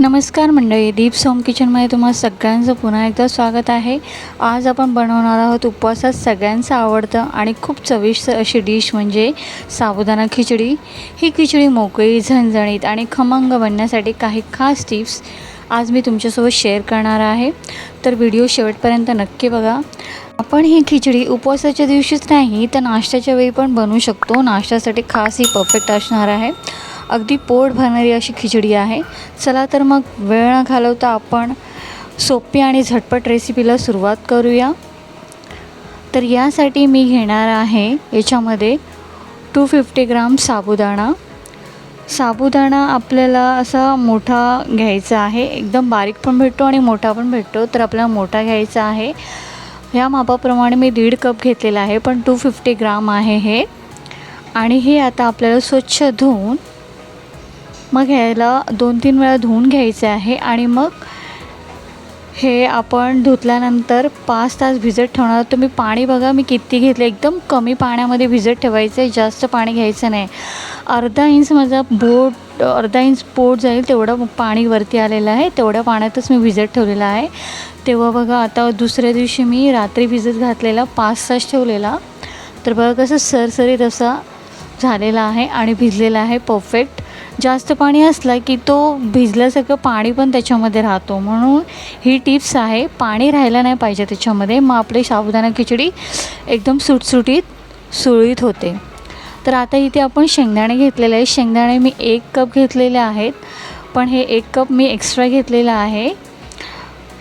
नमस्कार मंडळी दीप सोम किचनमध्ये तुम्हाला सगळ्यांचं पुन्हा एकदा स्वागत आहे. आज आपण बनवणार आहोत उपवासात सगळ्यांचं आवडतं आणि खूप चविष्ट अशी डिश म्हणजे साबुदाणा खिचडी. ही खिचडी मोकळी झणझणीत आणि खमंग बनण्यासाठी काही खास टिप्स आज मी तुमच्यासोबत शेअर करणार आहे. तर व्हिडिओ शेवटपर्यंत नक्की बघा. आपण ही खिचडी उपवासाच्या दिवशीच नाही तर नाश्त्याच्या वेळी पण बनवू शकतो. नाश्त्यासाठी खास ही परफेक्ट असणार आहे. अगदी पोट भरणारी अशी खिचडी आहे. चला तर मग वेळ न घालवता आपण सोपी आणि झटपट रेसिपीला सुरुवात करूया. तर यासाठी मी घेणार आहे याच्यामध्ये टू फिफ्टी ग्राम साबुदाणा. साबुदाणा आपल्याला असा मोठा घ्यायचा आहे. एकदम बारीक पण भेटतो आणि मोठा पण भेटतो तर आपल्याला मोठा घ्यायचा आहे. ह्या मापाप्रमाणे मी दीड कप घेतलेला आहे पण टू फिफ्टी ग्राम आहे हे. आणि हे आता आपल्याला स्वच्छ धुवून मग ह्याला दोन तीन वेळा धुवून घ्यायचे आहे आणि मग हे आपण धुतल्यानंतर पाच तास भिजत ठेवणार. तुम्ही पाणी बघा मी किती घेतले. एकदम कमी पाण्यामध्ये भिजत ठेवायचं आहे जास्त पाणी घ्यायचं नाही. अर्धा इंच माझा बोट अर्धा इंच पोट जाईल तेवढं पाणी वरती आलेलं आहे. तेवढ्या पाण्यातच मी भिजत ठेवलेलं आहे. तेव्हा बघा आता दुसऱ्या दिवशी मी रात्री भिजत घातलेला पाच तास ठेवलेला. तर बघा कसं सरसरीत असा झालेला आहे आणि भिजलेला आहे परफेक्ट. जास्त पाणी असला की तो भिजल्यासारखं पाणी पण त्याच्यामध्ये राहतो. म्हणून ही टिप्स आहे पाणी राहायला नाही पाहिजे त्याच्यामध्ये. मग आपली साबुदाणा खिचडी एकदम सुटसुटीत सुळीत होते. तर आता इथे आपण शेंगदाणे घेतलेले आहे शेंगदाणे मी एक कप घेतलेले आहेत. पण हे एक कप मी एक्स्ट्रा घेतलेलं आहे.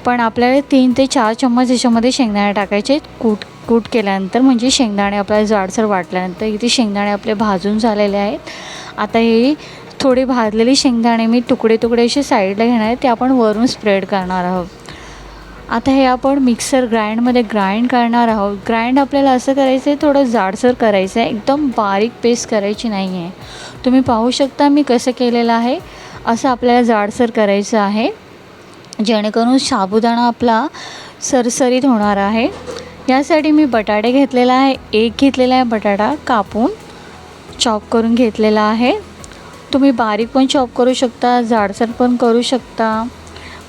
पण आपल्याला तीन ते चार चम्मच याच्यामध्ये शेंगदाणे टाकायचे कूट कूट केल्यानंतर म्हणजे शेंगदाणे आपल्याला जाडसर वाटल्यानंतर इथे शेंगदाणे आपले भाजून झालेले आहेत. आता हे थोडे भाजलेले शेंगदाणे मी तुकडे तुकडे असे साईडला घेणार आहे ते आपण वरून स्प्रेड करणार आहोत. आता हे आपण मिक्सर ग्राइंडमध्ये ग्राइंड करणार आहोत. ग्राइंड आपल्याला असं करायचं आहे थोडं जाडसर करायचं आहे एकदम बारीक पेस्ट करायची नाही आहे तुम्ही पाहू शकता मी कसं केलेलं आहे. असं आपल्याला जाडसर करायचं आहे. जेणेकरून साबुदाणा आपला सरसरीत होणार आहे. यासाठी मी बटाटे घेतलेला आहे. एक घेतलेला आहे बटाटा कापून. चॉप करून घेतलेला आहे. तुम्ही बारीक पण चॉप करू शकता जाडसर पण करू शकता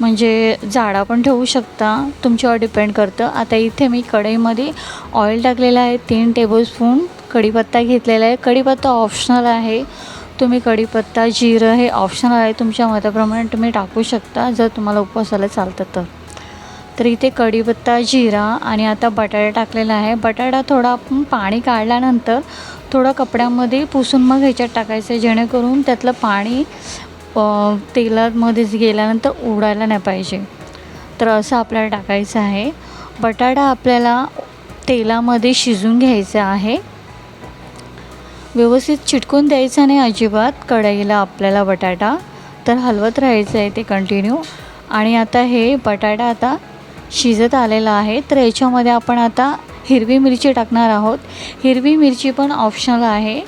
म्हणजे जाडा पण ठेवू शकता. तुमच्यावर डिपेंड करतं. आता इथे मी कढईमध्ये ऑइल टाकलेलं आहे तीन टेबलस्पून कढीपत्ता घेतलेला आहे. कढीपत्ता ऑप्शनल आहे. तुम्ही कढीपत्ता जिरं हे ऑप्शनल आहे. तुमच्या मताप्रमाणे तुम्ही टाकू शकता जर तुम्हाला उपवासाला चालतं तर. तर इथे कढीपत्ता जिरा आणि आता बटाटा टाकलेला आहे. बटाटा थोडा आपण पाणी काढल्यानंतर थोडं कपड्यामध्ये पुसून मग ह्याच्यात टाकायचं आहे जेणेकरून त्यातलं पाणी तेलामध्येच गेल्यानंतर उडायला नाही पाहिजे. तर असं आपल्याला टाकायचं आहे. बटाटा आपल्याला तेलामध्ये शिजून घ्यायचा आहे. व्यवस्थित चिटकून द्यायचा नाही अजिबात कढईला आपल्याला बटाटा. तर हलवत राहायचं आहे ते कंटिन्यू आणि आता हे बटाटा आता शिजत आलेला आहे. तर याच्यामध्ये आपण आता हिरवी मिरची टाकणार आहोत. हिरवी मिरची पण ऑप्शनल आहे.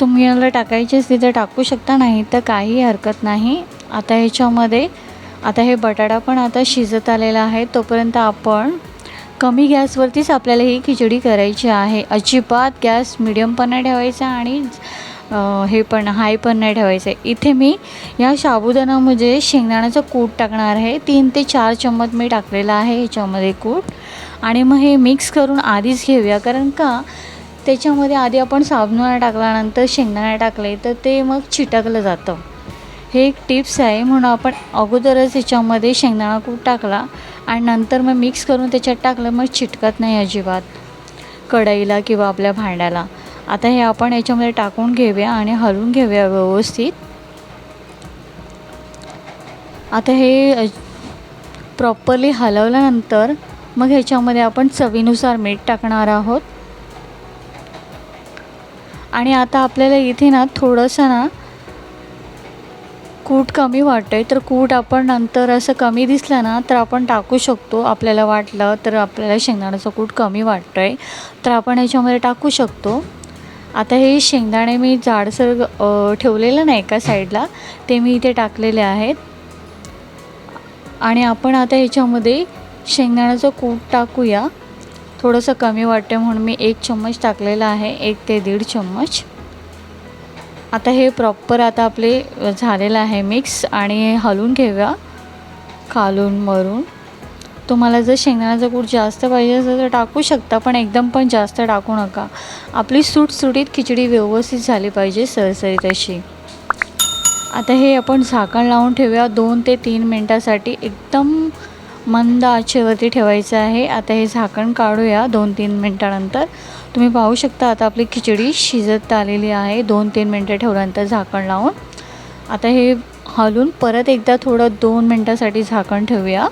तुम्ही याला टाकायची असली तर टाकू शकता नाही तर काही हरकत नाही. आता ह्याच्यामध्ये आता हे बटाटा पण आता शिजत आलेला आहे. तोपर्यंत आपण कमी गॅसवरतीच आपल्याला ही खिचडी करायची आहे. अजिबात गॅस मिडियम पण नाही ठेवायचा आणि हे पण हाय पण नाही ठेवायचं. आहे इथे मी या साबुदाणामध्ये शेंगदाण्याचं कूट टाकणार आहे. तीन ते चार चम्मच मी टाकलेला आहे ह्याच्यामध्ये कूट. आणि मग हे मिक्स करून आधीच घेऊया. कारण का त्याच्यामध्ये आधी आपण साबुदाणा टाकल्यानंतर शेंगदाणा टाकले तर ते मग चिटकलं जातं. हे एक टिप्स आहे. म्हणून आपण अगोदरच त्याच्यामध्ये शेंगदाणा कूट टाकला आणि नंतर मग मिक्स करून त्याच्यात टाकलं मग चिटकत नाही अजिबात. कढईला किंवा आपल्या भांड्याला. आता हे आपण याच्यामध्ये टाकून घेऊया आणि हलवून घेऊया व्यवस्थित. आता हे प्रॉपरली हलवल्यानंतर मग ह्याच्यामध्ये आपण चवीनुसार मीठ टाकणार आहोत. आणि आता आपल्याला इथे ना थोडंसं ना कूट कमी वाटतं आहे तर कूट आपण नंतर असं कमी दिसलं ना तर आपण टाकू शकतो. आपल्याला वाटलं तर आपल्याला शेंगदाण्याचं कूट कमी वाटतं आहे तर आपण ह्याच्यामध्ये टाकू शकतो. आता हे शेंगदाणे मी जाडसर ठेवलेलं नाही एका साईडला. ते मी इथे टाकलेले आहेत. आणि आपण आता ह्याच्यामध्ये शेंगदाण्याचं कूट टाकूया. थोडंसं कमी वाटतं म्हणून मी एक चम्मच टाकलेला आहे एक ते दीड चम्मच. आता हे प्रॉपर आता आपले झालेलं आहे मिक्स आणि हलवून घेऊया खालून मरून तुम्हाला जर शेंगदाण्याचा कूट जास्त पाहिजे असेल तर टाकू शकता पण एकदम पण जास्त टाकू नका. आपली सुटसुटीत खिचडी व्यवस्थित झाली पाहिजे सरसरीत अशी आता हे आपण झाकण लावून ठेवूया दोन ते तीन मिनटासाठी. एकदम मंद आचेवरती ठेवायचं आहे. आता हे झाकण काढूया दोन तीन मिनटानंतर. तुम्ही पाहू शकता आता आपली खिचडी शिजत आलेली आहे. दोन तीन मिनटं ठेवल्यानंतर झाकण लावून. आता हे हलून परत एकदा थोडं दोन मिनटासाठी झाकण ठेवूया.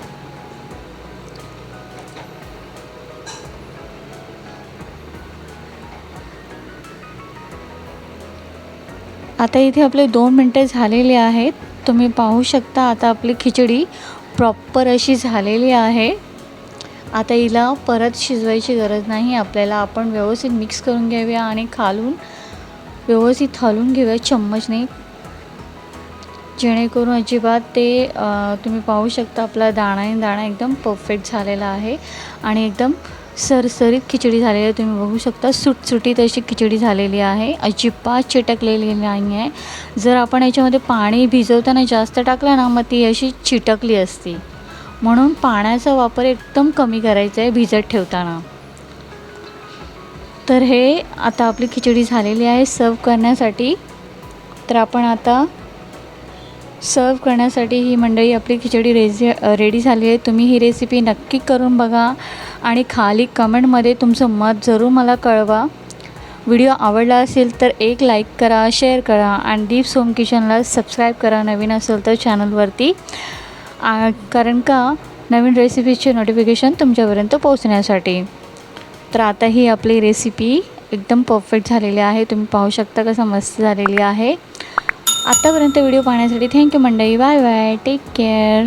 आता इथे आपले दोन मिनटं झालेले आहेत. तुम्ही पाहू शकता आता आपली खिचडी प्रॉपर अशी झालेली आहे. आता हिला परत शिजवायची गरज नाही. आपल्याला आपण व्यवस्थित मिक्स करून घेऊया आणि खालून व्यवस्थित हलवून घेऊया चम्मचने. जेणेकरून अजिबात ते तुम्ही पाहू शकता आपला दाणा दाणा एकदम परफेक्ट झालेला आहे. आणि एकदम सरसरीत खिचडी झालेली आहे तुम्ही बघू शकता. सुटसुटीत अशी खिचडी झालेली आहे. अजिबात चिटकलेली नाही आहे जर आपण याच्यामध्ये पाणी भिजवताना जास्त टाकलं ना मग ती अशी चिटकली असती. म्हणून पाण्याचा वापर एकदम कमी करायचा आहे भिजत ठेवताना. तर हे आता आपली खिचडी झालेली आहे सर्व करण्यासाठी. तर आपण आता सर्व करण्यासाठी ही मंडळी आपली खिचडी रेझी रेडी झाली आहे. तुम्ही ही रेसिपी नक्की करून बघा. आणि खाली कमेंटमध्ये तुमचं मत जरूर मला कळवा. व्हिडिओ आवडला असेल तर एक लाईक करा शेअर करा आणि दीप सोम किचनला सबस्क्राईब करा नवीन असेल तर चॅनलवरती. आ- कारण का नवीन रेसिपीचे नोटिफिकेशन तुमच्यापर्यंत पोहोचण्यासाठी. तर आता ही आपली रेसिपी एकदम परफेक्ट झालेली आहे. तुम्ही पाहू शकता कसं मस्त झालेली आहे. आत्तापर्यंत व्हिडिओ पाहण्यासाठी थँक्यू मंडई बाय बाय टेक केअर